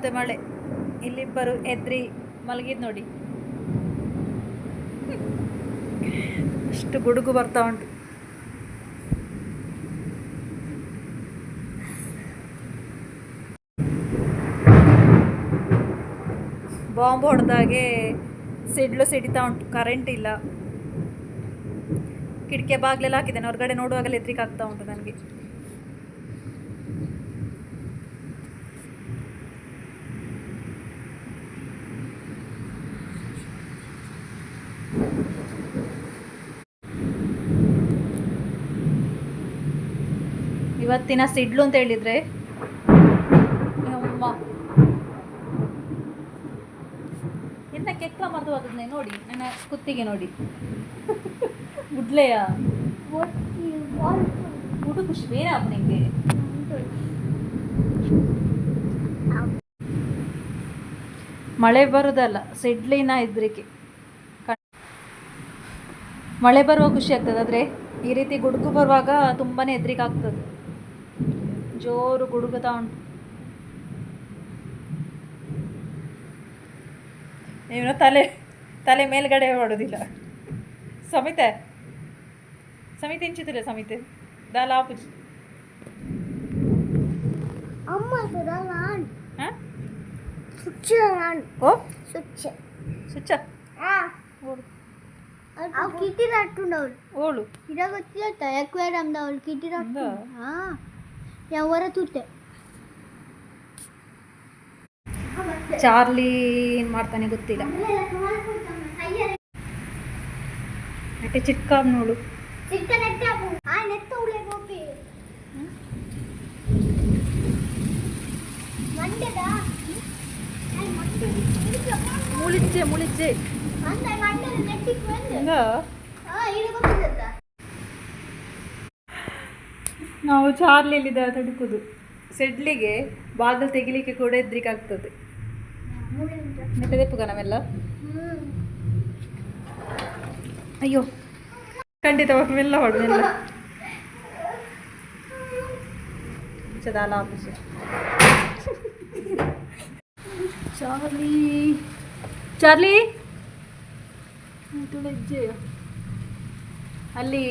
ಮತ್ತೆ ಮಳೆ. ಇಲ್ಲಿಬ್ಬರು ಎದ್ರಿ ಮಲಗಿದ್ ನೋಡಿ. ಅಷ್ಟು ಗುಡುಗು ಬರ್ತಾ ಉಂಟು. ಬಾಂಬ್ ಹೊಡೆದಾಗೆ ಸಿಡ್ಲು ಸಿಡಿತಾ ಉಂಟು. ಕರೆಂಟ್ ಇಲ್ಲ. ಕಿಟಕಿ ಬಾಗ್ಲೆಲ್ಲ ಹಾಕಿದ್ದೇನೆ. ಹೊರಗಡೆ ನೋಡುವಾಗಲೇ ಎದ್ರಿಕಾಗ್ತಾ ಉಂಟು ನನಗೆ. ಇವತ್ತಿನ ಸಿಡ್ಲು ಅಂತ ಹೇಳಿದ್ರೆ? ಎಂತ ಕೆಕ್ಕ ಮರೆದು ನೋಡಿ, ನನ್ನ ಕುತ್ತಿಗೆ ನೋಡಿ. ಗುಡ್ಲೆಯ. ಗುಡು ಖುಷಿ ಬೇರೆ ಮಳೆ ಬರುದಲ್ಲ, ಸಿಡ್ಲಿನ ಇದ್ರಿಕೆ. ಮಳೆ ಬರುವ ಖುಷಿ ಆಗ್ತದೆ, ಆದರೆ ಈ ರೀತಿ ಗುಡುಗು ಬರುವಾಗ ತುಂಬಾನೇ ಹೆದ್ರಿಕೆ ಆಗ್ತದೆ. ಜೋರು ಗುಡುಗುತ್ತಾ ಉಂಟು ಇವನು ತಲೆ ತಲೆ ಮೇಲ್ಗಡೆ ಹೊಡೋದಿಲ್ಲ ಸಮಿತೆ ಸಮಿತಿ ಇಂಚಿತಿಲ್ಲ ಸಮಿತೆ ದಾಲ ಆಪುಜಿ ಅಮ್ಮ ಸುಡಲಾನ್ ಹಾಂ ಸುಚ್ಚಲಾನ್ ಓ ಸುಚ್ಚ ಸುಚ್ಚ ಆ ಓಡು ಅವ್ ಕಿಟಿರ ಅಟ್ಟುಂಡವಳು ಓಳು ಇದ ಗೊತ್ತಿಲ್ಲ ಎಕ್ವೇರಮ್ದ ಅವಳು ಕಿಟಿರ ಹೌದಾ? ಹಾ ಯಾವರ ತುತ್ತೆ ಚಾರ್ಲಿ ಏನು ಮಾಡ್ತಾನೆ ಗೊತ್ತಿಲ್ಲ ಅಟ್ಟೆ ಚಿಕ್ಕ ನೋಡು ಚಿಕ್ಕ ನೆಟ್ಟ ಆ ನಾವು ಚಾರ್ಲಿಲಿದ ತಡುಕುದು. ಸೆಡ್ಲಿಗೆ ಬಾಗಿಲು ತೆಗಿಲಿಕ್ಕೆ ಕೂಡ ಹೆದ್ರಿಕೆ ಆಗ್ತದೆ ನೆಟ್ಟದೆಪ್ಪುಗ ನಾವೆಲ್ಲ ಹ್ಮ್ ಅಯ್ಯೋ. ಖಂಡಿತ ಮೆಲ್ಲ ಹೊಡು ಮೆಲ್ಲ ಚದಾಲ ಆಫೀಸ್ ಚಾರ್ಲಿ. ಚಾರ್ಲಿ. ಹೆಜ್ಜೆ ಅಲ್ಲಿ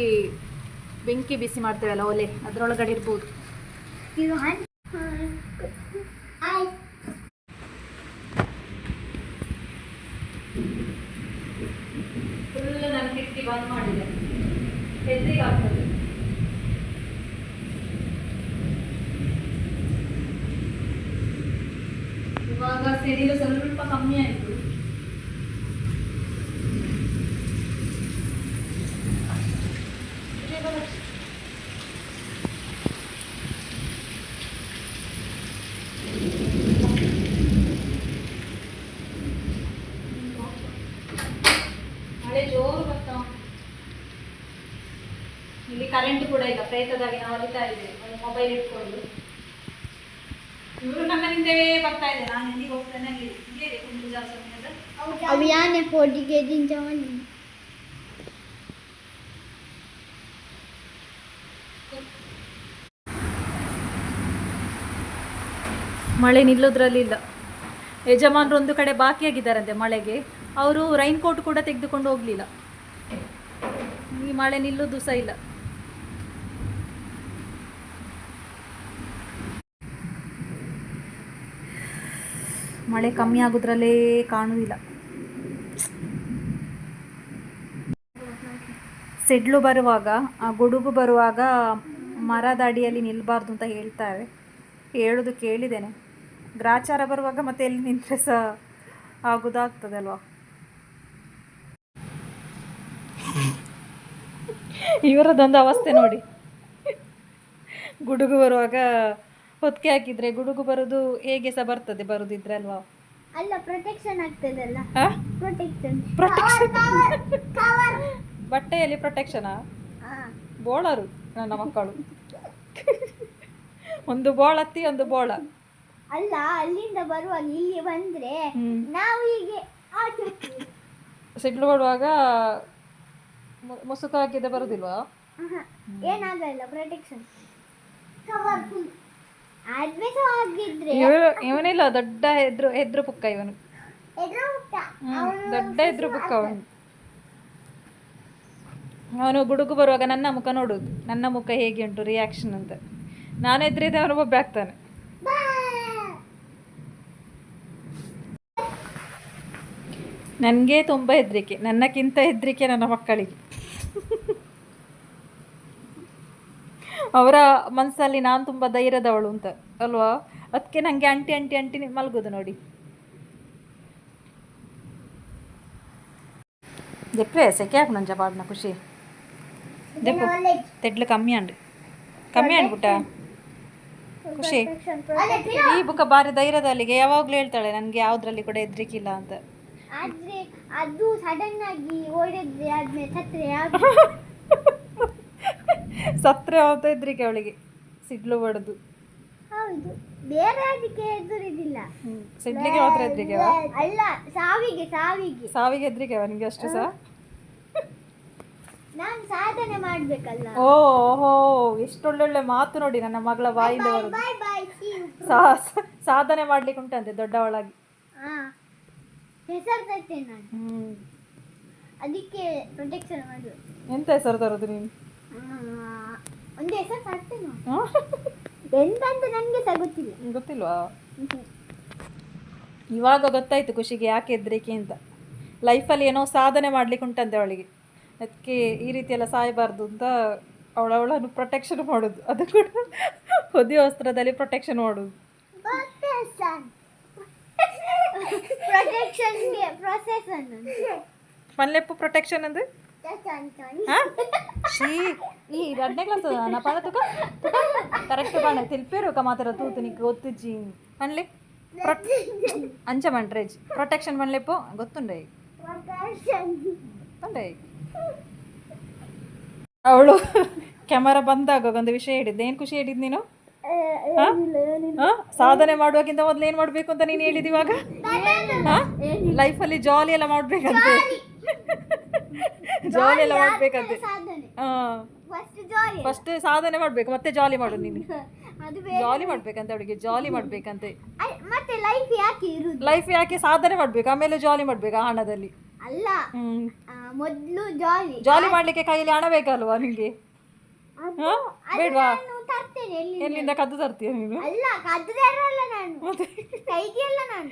ಬೆಂಕಿ ಬಿಸಿ ಮಾಡ್ತೇವಲ್ಲ ಒಲೆ. ಅದರೊಳಗಡೆ ಇರ್ಬೋದು. ಇದು ಹನ್ ಆಯ್. ಫುಲ್ ನನ್ನ ಕಿಟಕಿ ಬಂದ್ ಮಾಡಿದೆ. ಹೆದ್ರಿಗೆ ಆಗ್ತದೆ ಇವಾಗ ಸಿಡಿಲು ಸ್ವಲ್ಪ ಕಮ್ಮಿ ಆಯಿತು ಮಳೆ ಜೋರು ಬರ್ತಾ ಉಂಟು. ಇಲ್ಲಿ ಕರೆಂಟ್ ಕೂಡ ಇಲ್ಲ ಪ್ರೇತದಾಗಿ ನಾವು ಅಲಿತಾ ಇದ್ದೇವೆ ಒಂದು ಮೊಬೈಲ್ ಇಟ್ಕೊಂಡು. ಇವರು ನನ್ನ ಹಿಂದೆ ಬರ್ತಾ ಇದೆ ನಾನು ಎಲ್ಲಿಗೆ ಹೋಗ್ತೇನೆ ಅಲ್ಲಿ ಇಲ್ಲೇ ಇದೆ ಕುಂದುಜಾ ಸಮಯದ ಅವು ಯಾನೆ ಪೋಡಿಗೆ ದಿಂಚವನಿ ಮಳೆ ನಿಲ್ಲೋದ್ರಲ್ಲಿ ಇಲ್ಲ. ಯಜಮಾನರು ಒಂದು ಕಡೆ ಬಾಕಿಯಾಗಿದ್ದಾರಂತೆ ಮಳೆಗೆ. ಅವರು ರೈನ್ ಕೋಟ್ ಕೂಡ ತೆಗೆದುಕೊಂಡು ಹೋಗಲಿಲ್ಲ. ಈ ಮಳೆ ನಿಲ್ಲೋದು ಸಹ ಇಲ್ಲ. ಮಳೆ ಕಮ್ಮಿ ಆಗೋದ್ರಲ್ಲೇ ಕಾಣುವುದಿಲ್ಲ ಸೆಡ್ಲು ಬರುವಾಗ, ಆ ಗುಡುಗು ಬರುವಾಗ ಮರದ ಅಡಿಯಲ್ಲಿ ನಿಲ್ಲಬಾರ್ದು ಅಂತ ಹೇಳ್ತಾರೆ. ಹೇಳೋದು ಕೇಳಿದ್ದೇನೆ. ಗ್ರಾಚಾರ ಬರುವಾಗ ಮತ್ತೆ ಎಲ್ಲಿ ನಿಂತರೆ ಸಹ ಆಗೋದಾಗ್ತದಲ್ವಾ? ಇವರದೊಂದು ಅವಸ್ಥೆ ನೋಡಿ. ಗುಡುಗು ಬರುವಾಗ ಹೊತ್ತಿಗೆ ಹಾಕಿದ್ರೆ ಗುಡುಗು ಬರೋದು ಹೇಗೆ ಸಹ ಬರ್ತದೆ ಬರುದಿದ್ರೆ ಅಲ್ವಾ? ಅಲ್ಲ ಪ್ರೊಟೆಕ್ಷನ್ ಆಗ್ತದಲ್ಲ ಆ? ಪ್ರೊಟೆಕ್ಷನ್ ಪ್ರೊಟೆಕ್ಷನ್ ಕವರ್ ಬಟ್ಟೆಯಲ್ಲಿ ಪ್ರೊಟೆಕ್ಷನಾ ಬೋಳರು ನನ್ನ ಮಕ್ಕಳು. ಒಂದು ಬೋಳತ್ತಿ ಒಂದು ಬೋಳ. ಅಲ್ಲ ಅಲ್ಲಿಂದ ಬರುವಾಗ ಇಲ್ಲಿ ಬಂದ್ರೆ ಹ್ಮ್. ನಾವು ಹೀಗೆ ಆಚೆ ಸಿಗ್ಲು ಸಿಡ್ಲು ಬರುವಾಗ ಮು- ಮುಸುಕು ಹಾಕಿದ್ರೆ ಬರುದಿಲ್ವಾ? ಏನಾಗಲ್ಲ ಪ್ರೊಟೆಕ್ಷನ್ ಕವರ್ ಫುಲ್ ಇವನಿಲ್ಲ ದೊಡ್ಡ ಹೆದ್ರು ಹೆದ್ರು ಪುಕ್ಕ ಇವನು. ದೊಡ್ಡ ಹೆದ್ರು ಪುಕ್ಕ ಅವನು. ಅವನು ಗುಡುಗು ಬರುವಾಗ ನನ್ನ ಮುಖ ನೋಡುದು ನನ್ನ ಮುಖ ಹೇಗೆ ಉಂಟು ರಿಯಾಕ್ಷನ್ ಅಂತ. ನಾನು ಎದುರಿದೆ ಅವನು ಒಬ್ಬ ಆಗ್ತಾನೆ. ನನಗೆ ತುಂಬ ಹೆದರಿಕೆ. ನನ್ನಕ್ಕಿಂತ ಹೆದರಿಕೆ ನನ್ನ ಮಕ್ಕಳಿಗೆ. ಅವರ ಮನಸ್ಸಲ್ಲಿ ನಾನು ತುಂಬ ಧೈರ್ಯದವಳು ಅಂತ ಅಲ್ವಾ? ಅದಕ್ಕೆ ನನಗೆ ಅಂಟಿ ಅಂಟಿ ಅಂಟಿ ಮಲಗೋದು ನೋಡಿ. ಜೆಪ್ರೆ ಸೆಕೆ ಹಾಕು ನಂಜ ಪಾಡ್ನ ಖುಷಿ. ದೆಪ್ಪು ತೆಡ್ಲು ಕಮ್ಮಿ ಅಂಡ್ ಕಮ್ಮಿ ಅಂಡ್ಬಿಟ್ಟ ಖುಷಿ. ಈ ಬುಕ್ಕ ಭಾರಿ ಧೈರ್ಯದಲ್ಲಿಗೆ ಯಾವಾಗಲೂ ಹೇಳ್ತಾಳೆ ನನಗೆ ಯಾವುದ್ರಲ್ಲಿ ಕೂಡ ಹೆದರಿಕಿಲ್ಲ ಅಂತ. ಆದ್ರೆ ಅದು ಸಡನ್ ಆಗಿ ಓಡಿದ್ರೆ ಆದ್ಮೇಲೆ ಸತ್ರೆ ಹೋಗ್ತಾ ಇದ್ರಿ ಅವಳಿಗೆ ಸಿಡ್ಲು ಬಡ್ದು ಹೌದು. ಬೇರೆ ಅದಕ್ಕೆ ಎದುರಿದಿಲ್ಲ ಸಿಡ್ಲಿಗೆ ಮಾತ್ರ ಹೆದ್ರಿಕೆ ಅಲ್ಲ? ಸಾವಿಗೆ ಸಾವಿಗೆ. ಸಾವಿಗೆ ಎದ್ರಿಗೆ ಅವನಿಗೆ ಅಷ್ಟು ಸಹ ನಾನು ಸಾಧನೆ ಮಾಡ್ಬೇಕಲ್ಲ. ಓಹೋ. ಎಷ್ಟು ಒಳ್ಳೊಳ್ಳೆ ಮಾತು ನೋಡಿ ನನ್ನ ಮಗಳ ಬಾಯಿಂದ ಬರುದು. ಬಾಯ್ ಬಾಯ್ ಸಾ- ಸಾಧನೆ ಮಾಡ್ಲಿಕ್ಕೆ ಉಂಟಂತೆ ದೊಡ್ಡವಳಾಗಿ. ಹೆಸರು ತರ್ತೇನೆ ನಾನು. ಅದಕ್ಕೆ ಪ್ರೊಟೆಕ್ಷನ್ ಮಾಡು ಎಂತ ಹೆಸರು ತರೋದು ನೀನು? ಒಂದು ಹೆಸರು? ನನಗೆ ಸಹ ಗೊತ್ತಿಲ್ಲ ಗೊತ್ತಿಲ್ವಾ? ಇವಾಗ ಗೊತ್ತಾಯ್ತು ಖುಷಿಗೆ ಯಾಕೆ ಹೆದ್ರಿಕೆ ಅಂತ. ಲೈಫಲ್ಲಿ ಏನೋ ಸಾಧನೆ ಮಾಡ್ಲಿಕ್ಕೆ ಉಂಟಂತೆ ಅವಳಿಗೆ. ಅದಕ್ಕೆ ಈ ರೀತಿ ಎಲ್ಲ ಸಾಯಬಾರ್ದು ಅಂತ ಅವಳವಳನ್ನು ಪ್ರೊಟೆಕ್ಷನ್ ಮಾಡೋದು. ಅದು ಕೂಡ ಹೊದಿ ವಸ್ತ್ರದಲ್ಲಿ ಪ್ರೊಟೆಕ್ಷನ್ ಮಾಡೋದು. ಮಲ್ಲೆಪ್ಪು ಪ್ರೊಟೆಕ್ಷನ್ ಅಂದ್ರೆ? ಹಾ? ಶೀ ಈ ಎರಡನೇ ಕ್ಲಾಸ್ ನಾ ತುಕ ಕರೆಕ್ಟ್ ಪಣ. ತಿಲ್ಪೇರುಕ ಮಾತ್ರ ಮಾತಾಡ ತೂತು ನಿಕ್ ಗೊತ್ತಿಜ್ಜಿ. ಅನ್ಲಿ ಅಂಚ ಮಂಟ್ರೇಜ್ ಪ್ರೊಟೆಕ್ಷನ್ ಪಣ್ಲೆಪ್ಪು ಗೊತ್ತುಂಡೆ ತಂಡೆ ಅವಳು ಕ್ಯಾಮರಾ ಬಂದಾಗ ಒಂದು ವಿಷಯ ಹೇಳಿದ್ದೆ. ಏನು ಖುಷಿ ಹೇಳಿದ್ ನೀನು? ಸಾಧನೆ ಮಾಡುವಾಗಿಂತ ಮೊದಲು ಏನು ಮಾಡಬೇಕು ಅಂತ ನೀನು ಹೇಳಿದ ಇವಾಗ? ಲೈಫಲ್ಲಿ ಜಾಲಿ ಎಲ್ಲ ಮಾಡ್ಬೇಕಂತೆ. ಜಾಲಿ ಎಲ್ಲ ಮಾಡ್ಬೇಕಂತೆ. ಫಸ್ಟ್ ಜಾಲಿ ಫಸ್ಟ್ ಸಾಧನೆ ಮಾಡ್ಬೇಕು ಮತ್ತೆ ಜಾಲಿ ಮಾಡು ನೀನು. ಜಾಲಿ ಮಾಡ್ಬೇಕಂತೆ ಅವಳಿಗೆ ಜಾಲಿ ಮಾಡ್ಬೇಕಂತೆ. ಮತ್ತೆ ಲೈಫ್ ಯಾಕೆ ಇರುದು? ಲೈಫ್ ಯಾಕೆ ಸಾಧನೆ ಮಾಡ್ಬೇಕು ಆಮೇಲೆ ಜಾಲಿ ಮಾಡ್ಬೇಕು ಆ ಹಣದಲ್ಲಿ. ಅಲ್ಲ ಮೊದ್ಲು ಜಾಲಿ ಜಾಲಿ ಮಾಡ್ಲಿಕ್ಕೆ ಕೈಯಲ್ಲಿ ಹಣ ಬೇಕಲ್ವಾ ಹಾ ಬೇಡ್ವಾ? ಎಲ್ಲಿಂದ? ಕದ್ದು ತರ್ತೀಯ ನೀನು? ಅಲ್ಲ ನಾನು. ಮತ್ತೆ? ನಾನು.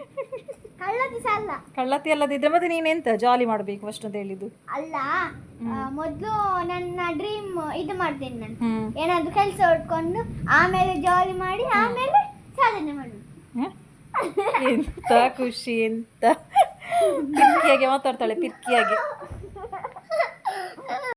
ಕಳ್ಳದು ಸಹ ಅಲ್ಲ. ಕಳ್ಳತಿ ಅಲ್ಲದಿದ್ರೆ ಮತ್ತೆ ಎಂತ ಜಾಲಿ ಮಾಡ್ಬೇಕು ಅಷ್ಟು ಅಂತ ಹೇಳಿದ್ದು? ಅಲ್ಲ ಮೊದಲು ನನ್ನ ಡ್ರೀಮ್ ಇದು ಮಾಡ್ತೇನೆ ನಾನು. ಏನಾದ್ರು ಕೆಲಸ ಹೊಡ್ಕೊಂಡು ಆಮೇಲೆ ಜಾಲಿ ಮಾಡಿ ಆಮೇಲೆ ಸಾಧನೆ ಮಾಡು? ಎಂತ ಖುಷಿ ಎಂತ? ಪಿರ್ಕಿಯಾಗಿ ಮಾತಾಡ್ತಾಳೆ ಪಿರ್ಕಿಯಾಗಿ